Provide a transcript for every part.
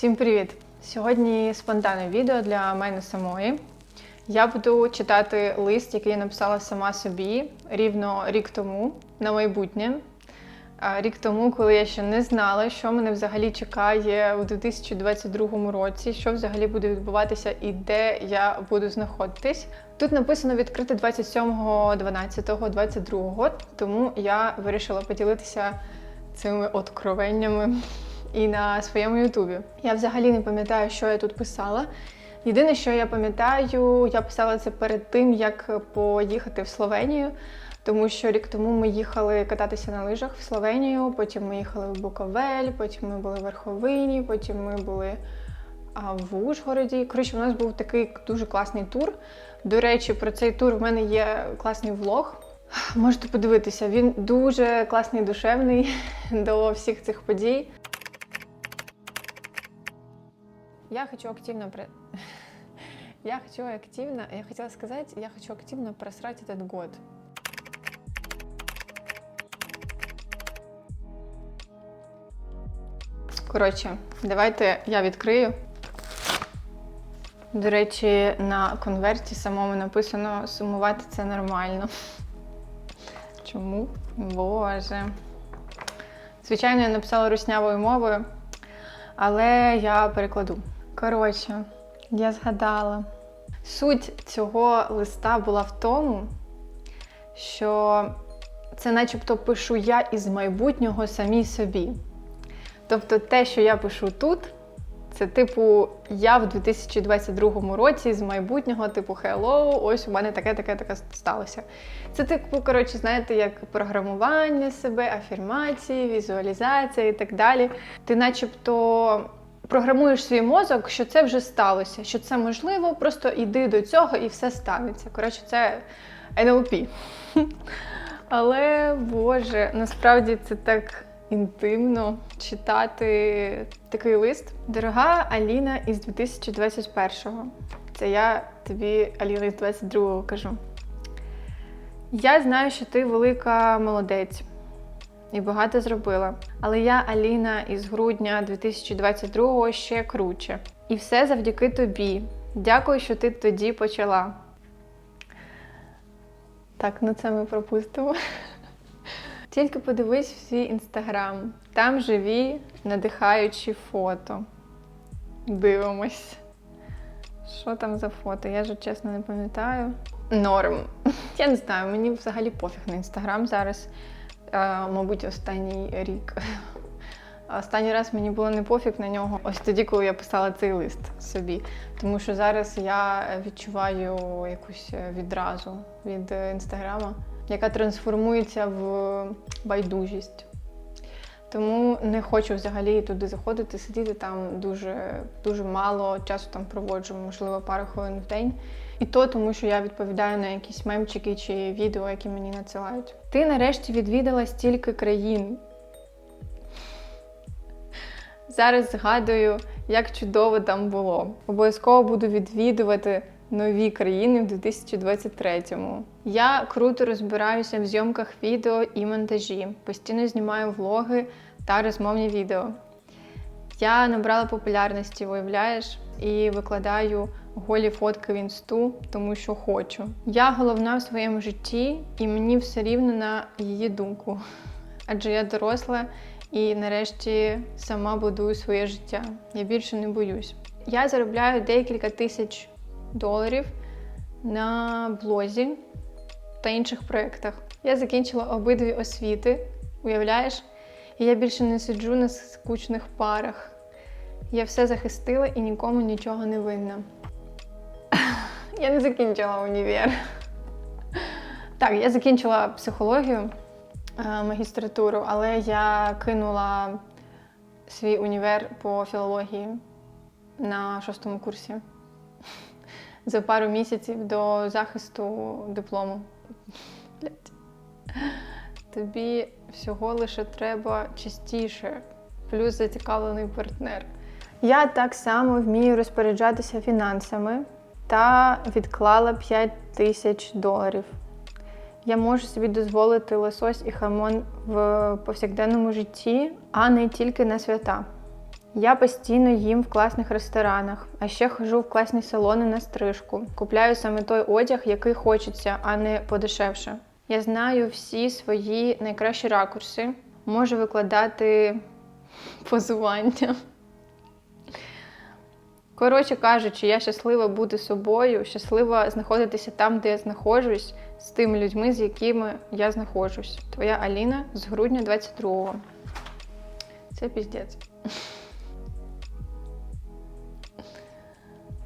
Всім привіт! Сьогодні спонтанне відео для мене самої. Я буду читати лист, який я написала сама собі рівно рік тому на майбутнє. Рік тому, коли я ще не знала, що мене взагалі чекає у 2022 році, що взагалі буде відбуватися і де я буду знаходитись. Тут написано відкрити 27.12.22, тому я вирішила поділитися цими откровеннями і на своєму Ютубі. Я взагалі не пам'ятаю, що я тут писала. Єдине, що я пам'ятаю, я писала це перед тим, як поїхати в Словенію, тому що рік тому ми їхали кататися на лижах в Словенію, потім ми їхали в Буковель, потім ми були в Верховині, потім ми були в Ужгороді. Коротше, у нас був такий дуже класний тур. До речі, про цей тур в мене є класний влог. Можете подивитися, він дуже класний, душевний до всіх цих подій. Я хочу активно про... Я хочу активно... Я хотела сказать, я хочу активно просрать этот год. Коротше, давайте я відкрию. До речі, на конверті самому написано сумувати це нормально. Чому? Боже. Звичайно, я написала руснявою мовою, але я перекладу. Коротше, я згадала. Суть цього листа була в тому, що це начебто пишу я із майбутнього самій собі. Тобто те, що я пишу тут, це типу я в 2022 році з майбутнього, типу hello, ось у мене таке, таке, таке сталося. Це типу, коротше, знаєте, як програмування себе, афірмації, візуалізація і так далі. Ти начебто програмуєш свій мозок, що це вже сталося, що це можливо, просто йди до цього і все станеться. Коротше, це NLP. Але Боже, насправді це так інтимно читати такий лист. Дорога Аліна із 2021-го. Це я тобі, Аліна, із 22-го кажу. Я знаю, що ти велика молодець і багато зробила. Але я, Аліна, із грудня 2022-го ще круче. І все завдяки тобі. Дякую, що ти тоді почала. Так, ну це ми пропустимо. Тільки подивись в свій інстаграм. Там живі, надихаючі фото. Дивимось. Що там за фото? Я ж чесно не пам'ятаю. Норм. Я не знаю, мені взагалі пофіг на інстаграм зараз. Е, мабуть, останній рік. Останній раз мені було не пофіг на нього. Ось тоді, коли я писала цей лист собі. Тому що зараз я відчуваю якусь відразу від інстаграма, яка трансформується в байдужість. Тому не хочу взагалі туди заходити, сидіти там дуже дуже мало часу там проводжу, можливо, пару хвилин в день. І то тому, що я відповідаю на якісь мемчики чи відео, які мені надсилають. Ти нарешті відвідала стільки країн. Зараз згадую, як чудово там було. Обов'язково буду відвідувати нові країни в 2023-му. Я круто розбираюся в зйомках відео і монтажі. Постійно знімаю влоги та розмовні відео. Я набрала популярності, виявляєш, і викладаю голі фотки в інсту, тому що хочу. Я головна в своєму житті, і мені все рівно на її думку. Адже я доросла і нарешті сама будую своє життя. Я більше не боюсь. Я заробляю декілька тисяч доларів на блозі та інших проєктах. Я закінчила обидві освіти, уявляєш? І я більше не сиджу на скучних парах. Я все захистила і нікому нічого не винна. Я не закінчила універ. Так, я закінчила психологію, е, магістратуру, але я кинула свій універ по філології на шостому курсі за пару місяців до захисту диплому. Тобі всього лише треба частіше, плюс зацікавлений партнер. Я так само вмію розпоряджатися фінансами та відклала 5 тисяч доларів. Я можу собі дозволити лосось і хамон в повсякденному житті, а не тільки на свята. Я постійно їм в класних ресторанах, а ще хожу в класні салони на стрижку. Купляю саме той одяг, який хочеться, а не подешевше. Я знаю всі свої найкращі ракурси, можу викладати позування. Коротше кажучи, я щаслива бути собою, щаслива знаходитися там, де я знаходжусь, з тими людьми, з якими я знаходжусь. Твоя Аліна з грудня 22-го. Це піздець.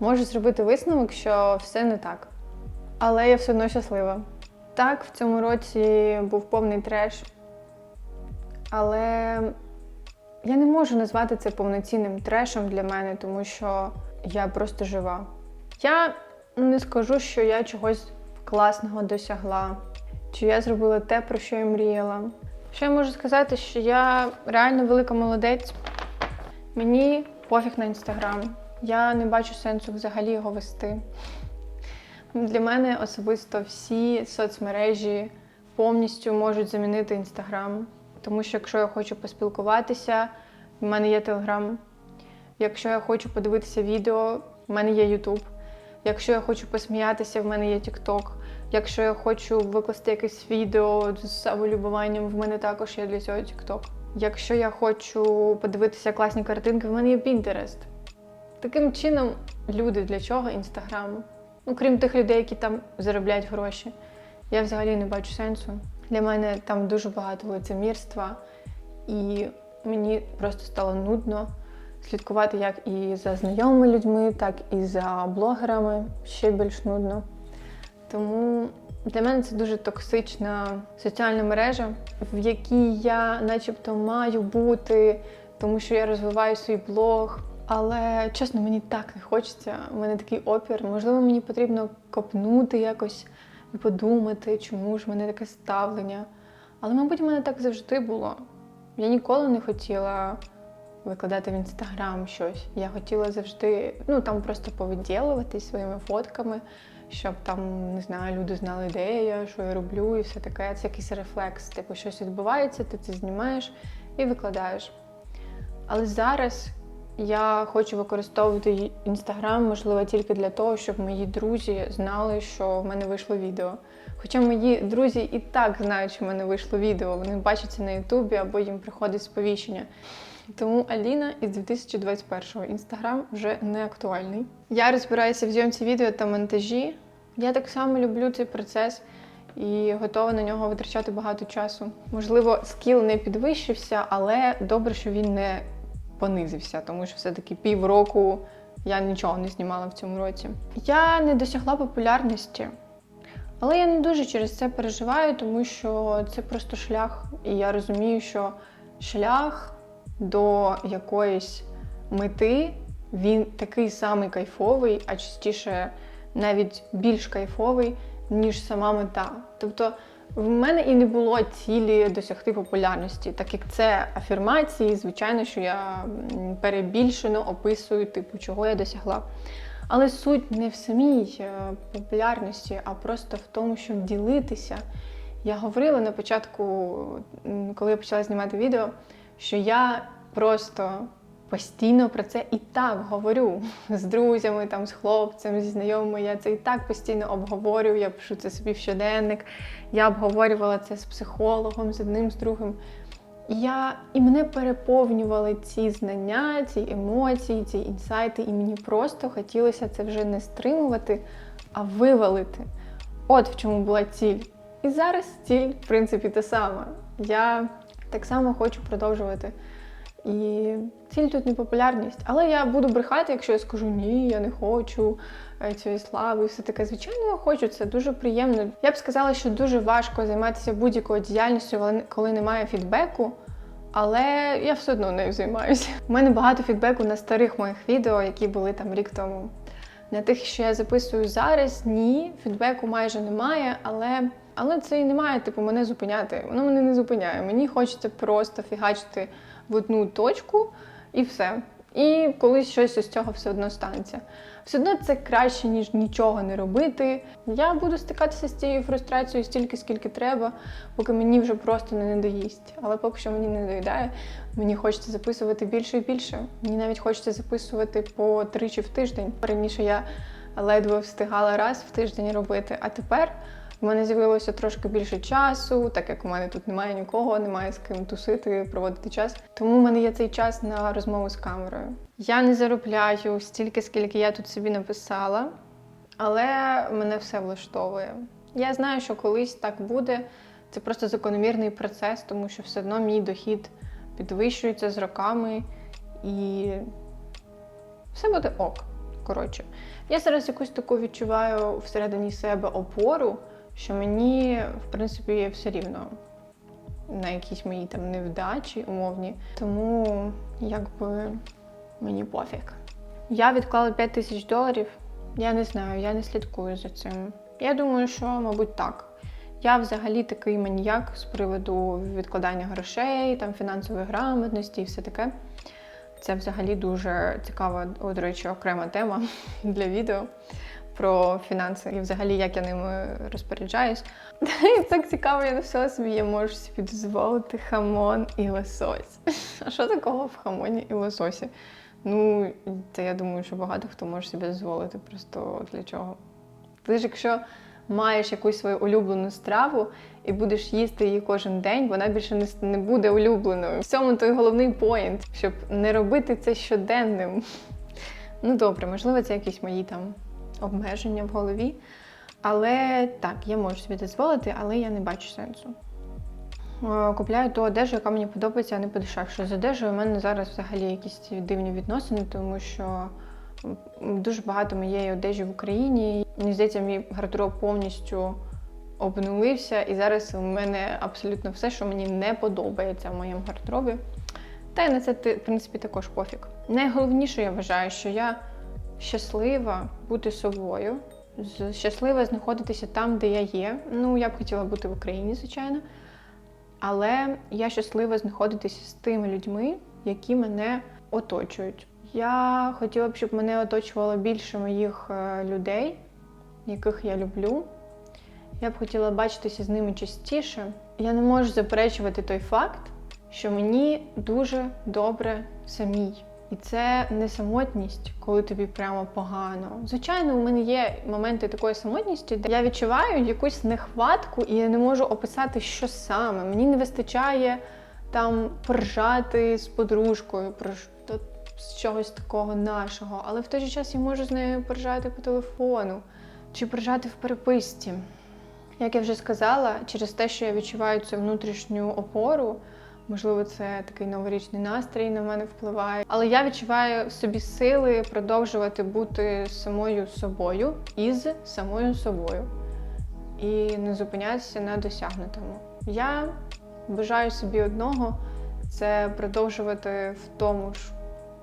Можу зробити висновок, що все не так. Але я все одно щаслива. Так, в цьому році був повний треш. Але я не можу назвати це повноцінним трешем для мене, тому що я просто жива. Я не скажу, що я чогось класного досягла, чи я зробила те, про що я мріяла. Що я можу сказати, що я реально велика молодець. Мені пофіг на інстаграм. Я не бачу сенсу взагалі його вести. Для мене особисто всі соцмережі повністю можуть замінити інстаграм. Тому що якщо я хочу поспілкуватися, в мене є телеграм. Якщо я хочу подивитися відео, в мене є Ютуб. Якщо я хочу посміятися, в мене є TikTok. Якщо я хочу викласти якесь відео з самолюбуванням, в мене також є для цього TikTok. Якщо я хочу подивитися класні картинки, в мене є Pinterest. Таким чином, люди для чого Інстаграм? Ну, крім тих людей, які там заробляють гроші. Я взагалі не бачу сенсу. Для мене там дуже багато лицемірства, і мені просто стало нудно слідкувати як і за знайомими людьми, так і за блогерами. Ще більш нудно. Тому для мене це дуже токсична соціальна мережа, в якій я начебто маю бути, тому що я розвиваю свій блог. Але чесно, мені так не хочеться. У мене такий опір. Можливо, мені потрібно копнути якось і подумати, чому ж в мене таке ставлення. Але, мабуть, в мене так завжди було. Я ніколи не хотіла викладати в інстаграм щось. Я хотіла завжди, ну там просто повиділуватись своїми фотками, щоб там, не знаю, люди знали, де я, що я роблю, і все таке. Це якийсь рефлекс. Типу, щось відбувається, ти це знімаєш і викладаєш. Але зараз я хочу використовувати інстаграм, можливо, тільки для того, щоб мої друзі знали, що в мене вийшло відео. Хоча мої друзі і так знають, що в мене вийшло відео, вони бачаться на Ютубі або їм приходить сповіщення. Тому Аліна із 2021-го інстаграм вже не актуальний. Я розбираюся в зйомці відео та монтажі. Я так само люблю цей процес і готова на нього витрачати багато часу. Можливо, скіл не підвищився, але добре, що він не понизився, тому що все-таки півроку я нічого не знімала в цьому році. Я не досягла популярності, але я не дуже через це переживаю, тому що це просто шлях. І я розумію, що шлях до якоїсь мети він такий самий кайфовий, а частіше навіть більш кайфовий, ніж сама мета. Тобто в мене і не було цілі досягти популярності, так як це афірмації, звичайно, що я перебільшено описую, типу, чого я досягла. Але суть не в самій е, популярності, а просто в тому, щоб ділитися. Я говорила на початку, коли я почала знімати відео, що я просто постійно про це і так говорю з друзями, там, з хлопцем, зі знайомими. Я це і так постійно обговорюю. Я пишу це собі в щоденник. Я обговорювала це з психологом, з одним, з другим. Я, і мене переповнювали ці знання, ці емоції, ці інсайти, і мені просто хотілося це вже не стримувати, а вивалити. От в чому була ціль. І зараз ціль, в принципі, та сама. Я так само хочу продовжувати. І ціль тут не популярність. Але я буду брехати, якщо я скажу ні, я не хочу е, цієї слави, все таке. Звичайно, я хочу, це дуже приємно. Я б сказала, що дуже важко займатися будь-якою діяльністю, коли немає фідбеку. Але я все одно нею займаюся. У мене багато фідбеку на старих моїх відео, які були там рік тому. На тих, що я записую зараз, ні, фідбеку майже немає, але, але це і не має типу, мене зупиняти. Воно мене не зупиняє. Мені хочеться просто фігачити в одну точку і все. І колись щось із цього все одно станеться. Все одно це краще, ніж нічого не робити. Я буду стикатися з цією фрустрацією стільки, скільки треба, поки мені вже просто не надоїсть. Але поки що мені не доїдає, мені хочеться записувати більше і більше. Мені навіть хочеться записувати по тричі в тиждень. Раніше я ледве встигала раз в тиждень робити, а тепер. У мене з'явилося трошки більше часу, так як у мене тут немає нікого, немає з ким тусити, проводити час. Тому в мене є цей час на розмову з камерою. Я не заробляю стільки, скільки я тут собі написала, але мене все влаштовує. Я знаю, що колись так буде. Це просто закономірний процес, тому що все одно мій дохід підвищується з роками і все буде ок. Коротше, я зараз якусь таку відчуваю всередині себе опору, що мені, в принципі, все рівно на якісь мої там невдачі умовні. Тому якби мені пофіг. Я відклала 5 тисяч доларів. Я не знаю, я не слідкую за цим. Я думаю, що, мабуть, так. Я взагалі такий маніяк з приводу відкладання грошей, там фінансової грамотності і все таке. Це взагалі дуже цікава, до речі, окрема тема для відео про фінанси і взагалі як я ними розпоряджаюсь. І так цікаво, я на все собі я можу собі дозволити хамон і лосось. А що такого в хамоні і лососі? Ну, це я думаю, що багато хто може собі дозволити. Просто для чого? Ти ж якщо маєш якусь свою улюблену страву і будеш їсти її кожен день, вона більше не буде улюбленою. В цьому той головний поінт, щоб не робити це щоденним. Ну добре, можливо, це якісь мої там обмеження в голові. Але так, я можу собі дозволити, але я не бачу сенсу. Е, Купляю ту одежу, яка мені подобається, а не подешевше. З одежею у мене зараз взагалі якісь дивні відносини, тому що дуже багато моєї одежі в Україні. Мені здається, мій гардероб повністю обнулився, і зараз у мене абсолютно все, що мені не подобається в моєму гардеробі. Та й на це, в принципі, також пофіг. Найголовніше, я вважаю, що я щаслива бути собою, щаслива знаходитися там, де я є. Ну, я б хотіла бути в Україні, звичайно. Але я щаслива знаходитися з тими людьми, які мене оточують. Я хотіла б, щоб мене оточувало більше моїх е, людей, яких я люблю. Я б хотіла бачитися з ними частіше. Я не можу заперечувати той факт, що мені дуже добре самій. І це не самотність, коли тобі прямо погано. Звичайно, у мене є моменти такої самотності, де я відчуваю якусь нехватку, і я не можу описати, що саме. Мені не вистачає там поржати з подружкою про з чогось такого нашого. Але в той же час я можу з нею поржати по телефону чи поржати в переписці. Як я вже сказала, через те, що я відчуваю цю внутрішню опору, можливо, це такий новорічний настрій на мене впливає. Але я відчуваю в собі сили продовжувати бути самою собою із самою собою і не зупинятися на досягнутому. Я бажаю собі одного це продовжувати в тому ж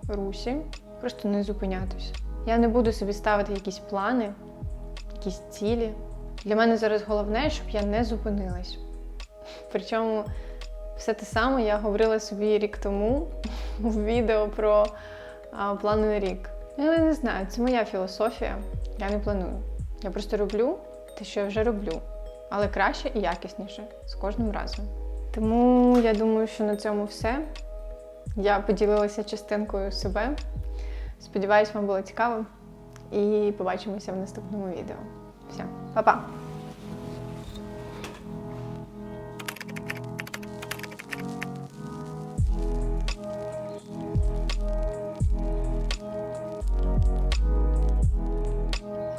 русі, просто не зупинятися. Я не буду собі ставити якісь плани, якісь цілі. Для мене зараз головне, щоб я не зупинилась. Причому все те саме я говорила собі рік тому в відео про а, плани на рік. Я не знаю, це моя філософія. Я не планую. Я просто роблю те, що я вже роблю, але краще і якісніше з кожним разом. Тому я думаю, що на цьому все. Я поділилася частинкою себе. Сподіваюсь, вам було цікаво. І побачимося в наступному відео. Все, па-па!